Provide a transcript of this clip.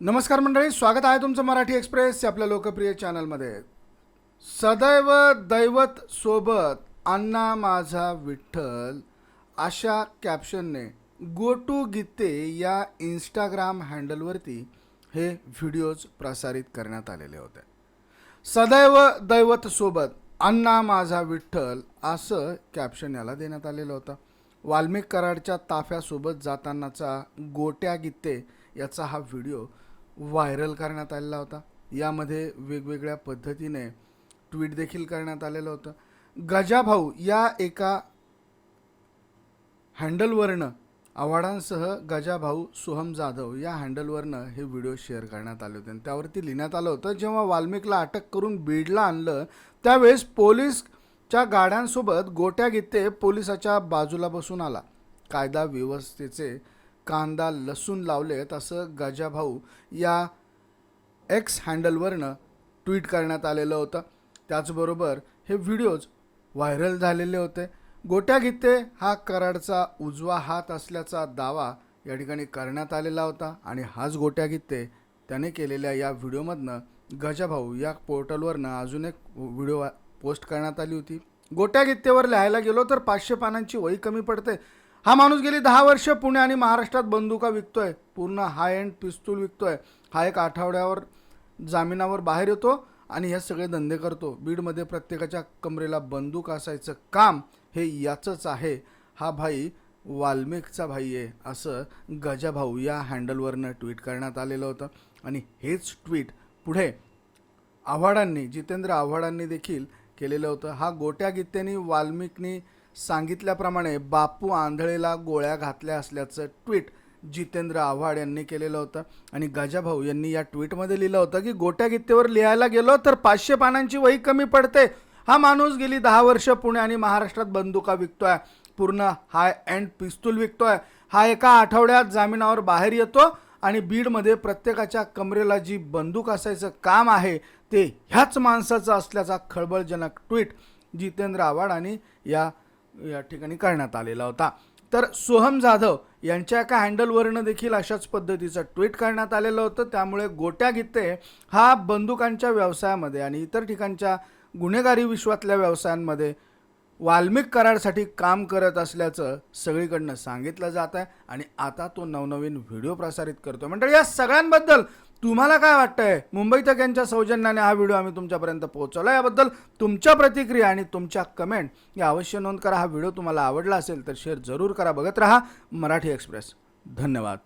नमस्कार मंडळी स्वागत आहे तुमचं मराठी एक्सप्रेस आपल्या लोकप्रिय चॅनलमध्ये. सदैव दैवत सोबत अण्णा माझा विठ्ठल अशा कॅप्शनने गो टू गीते या इंस्टाग्राम हँडलवरती हे व्हिडिओज प्रसारित करण्यात आलेले होते. सदैव दैवत सोबत अण्णा माझा विठ्ठल असं कॅप्शन याला देण्यात आलेलं होतं. वाल्मिक कराडच्या ताफ्यासोबत जातानाचा गोट्या गीते याचा हा व्हिडिओ व्हायरल करण्यात आलेला होता. यामध्ये वेगवेगळ्या पद्धतीने ट्विट देखील करण्यात आलेलं होतं. गजाभाऊ या एका हँडलवरनं आव्हाडांसह गजाभाऊ सोहम जाधव या हँडलवरनं हे व्हिडिओ शेअर करण्यात आले होते. आणि त्यावरती लिहिण्यात आलं होतं जेव्हा वाल्मिकला अटक करून बीडला आणलं त्यावेळेस पोलीसच्या गाड्यांसोबत गोट्या गीते पोलिसाच्या बाजूला बसून आला. कायदा व्यवस्थेचे कांदा लसूण लावलेत असं गजाभाऊ या एक्स हँडलवरनं ट्विट करण्यात आलेलं होतं. त्याचबरोबर हे व्हिडिओज व्हायरल झालेले होते. गोट्या गीते हा कराडचा उजवा हात असल्याचा दावा या ठिकाणी करण्यात आलेला होता आणि हाच गोट्या गीते त्याने केलेल्या या व्हिडिओमधनं गजाभाऊ या पोर्टलवरनं अजून एक व्हिडिओ पोस्ट करण्यात आली होती. गोट्या गीतेवर लिहायला गेलो तर पाचशे पानांची वही कमी पडते. हा माणूस गेली दहा वर्ष पुणे आणि महाराष्ट्रात बंदुका विकतोय. पूर्ण हाय अँड पिस्तूल विकतोय. हा एक आठवड्यावर जामिनावर बाहेर येतो आणि हे सगळे धंदे करतो. बीडमध्ये प्रत्येकाच्या कमरेला बंदूक असायचं काम हे याचंच आहे. हा भाई वाल्मिकचा भाई आहे असं गजाभाऊ या हँडलवरनं ट्विट करण्यात आलेलं होतं. आणि हेच ट्विट पुढे आव्हाडांनी जितेंद्र आव्हाडांनी देखील केलेलं होतं. हा गोट्या गीत्यांनी वाल्मिकनी सांगितल्याप्रमाणे बापू आंधळेला गोळ्या घातल्या असल्याचं ट्विट जितेंद्र आव्हाड यांनी केलेलं होतं. आणि गजाभाऊ यांनी या ट्विटमध्ये लिहिलं होतं की गोट्या गीतेवर लिहायला गेलो तर पाचशे पानांची वही कमी पडते. हा माणूस गेली दहा वर्ष पुणे आणि महाराष्ट्रात बंदुका विकतोय. पूर्ण हाय अँड पिस्तूल विकतोय. हा एका आठवड्यात जामिनावर बाहेर येतो आणि बीडमध्ये प्रत्येकाच्या कमरेला जी बंदूक असायचं काम आहे ते ह्याच माणसाचं असल्याचा खळबळजनक ट्विट जितेंद्र आव्हाड आणि या या ठिकाणी करण्यात आलेला होता. तर सोहम जाधव यांच्या एका हँडलवरनं देखील अशाच पद्धतीचं ट्विट करण्यात आलेलं होतं. त्यामुळे गोट्या गीते हा बंदुकांच्या व्यवसायामध्ये आणि इतर ठिकाणच्या गुन्हेगारी विश्वातल्या व्यवसायांमध्ये वाल्मिक करारसाठी काम करत असल्याचं सगळीकडनं सांगितलं जात आहे आणि आता तो नवनवीन व्हिडिओ प्रसारित करतो म्हणजे या सगळ्यांबद्दल तुम्हाला काय वाटतंय? मुंबई तक यांच्या सौजन्याने हा व्हिडिओ आम्ही तुमच्यापर्यंत पोहोचवला. याबद्दल तुमच्या प्रतिक्रिया आणि तुमच्या कमेंट या अवश्य नोंद करा. हा व्हिडिओ तुम्हाला आवडला असेल तर शेअर जरूर करा. बघत राहा मराठी एक्सप्रेस. धन्यवाद.